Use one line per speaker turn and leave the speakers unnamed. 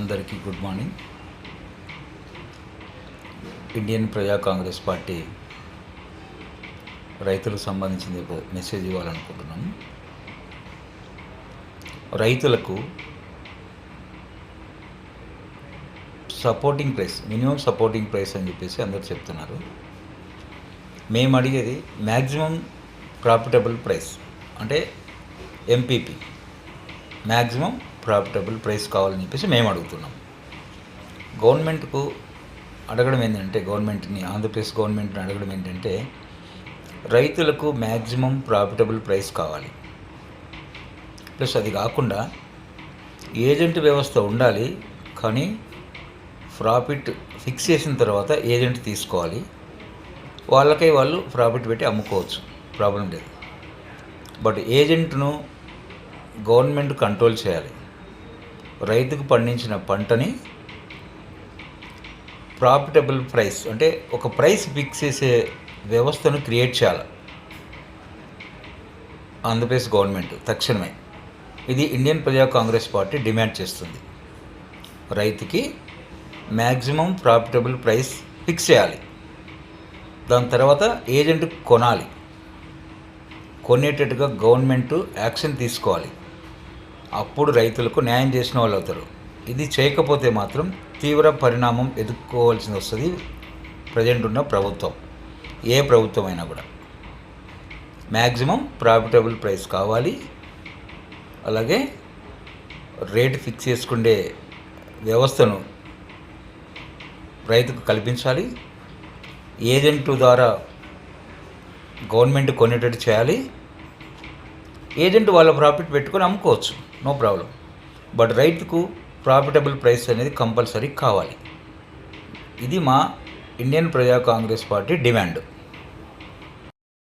అందరికీ good morning. Indian ప్రజా Congress party రైతులకు సంబంధించిన ఒక మెసేజ్ ఇవ్వాలనుకుంటున్నాను రైతులకు supporting price minimum supporting price అని చెప్పేసి అందరు చెప్తున్నారు. మేము అడిగేది మ్యాక్సిమం ప్రాఫిటబుల్ ప్రైస్ అంటే ఎంపీపీ మ్యాక్సిమం ప్రాఫిటబుల్ ప్రైస్ కావాలని చెప్పేసి మేము అడుగుతున్నాం. గవర్నమెంట్కు అడగడం ఏంటంటే గవర్నమెంట్ని ఆంధ్రప్రదేశ్ గవర్నమెంట్ని అడగడం ఏంటంటే రైతులకు మ్యాక్సిమం ప్రాఫిటబుల్ ప్రైస్ కావాలి. ప్లస్ అది కాకుండా ఏజెంట్ వ్యవస్థ ఉండాలి కానీ ప్రాఫిట్ ఫిక్స్ చేసిన తర్వాత ఏజెంట్ తీసుకోవాలి. వాళ్ళకై వాళ్ళు ప్రాఫిట్ పెట్టి అమ్ముకోవచ్చు. ప్రాబ్లం లేదు. బట్ ఏజెంట్ను గవర్నమెంట్ కంట్రోల్ చేయాలి. రైతుకు పండించిన పంటని ప్రాఫిటబుల్ ప్రైస్ అంటే ఒక ప్రైస్ ఫిక్స్ చేసే వ్యవస్థను క్రియేట్ చేయాలి. ఆంధ్రప్రదేశ్ గవర్నమెంట్ తక్షణమే. ఇది ఇండియన్ ప్రజా కాంగ్రెస్ పార్టీ డిమాండ్ చేస్తుంది. రైతుకి మ్యాక్సిమం ప్రాఫిటబుల్ ప్రైస్ ఫిక్స్ చేయాలి. దాని తర్వాత ఏజెంట్ కొనాలి. కొనేటట్టుగా గవర్నమెంట్ యాక్షన్ తీసుకోవాలి. అప్పుడు రైతులకు న్యాయం చేసిన వాళ్ళు అవుతారు. ఇది చేయకపోతే మాత్రం తీవ్ర పరిణామం ఎదుర్కోవాల్సి వస్తుంది ప్రజెంట్ ఉన్న ప్రభుత్వం. ఏ ప్రభుత్వం అయినా కూడా. మ్యాక్సిమం ప్రాఫిటబుల్ ప్రైస్ కావాలి. అలాగే రేట్ ఫిక్స్ చేసుకునే వ్యవస్థను రైతుకు కల్పించాలి. ఏజెంట్ ద్వారా గవర్నమెంట్ కొనేటట్టు చేయాలి. ఏజెంట్ వాళ్ళ ప్రాఫిట్ పెట్టుకొని అమ్ముకోవచ్చు. No problem. బట్ రైతుకు ప్రాఫిటబుల్ ప్రైస్ అనేది కంపల్సరీ కావాలి. ఇది మా ఇండియన్ ప్రజా కాంగ్రెస్ పార్టీ డిమాండ్.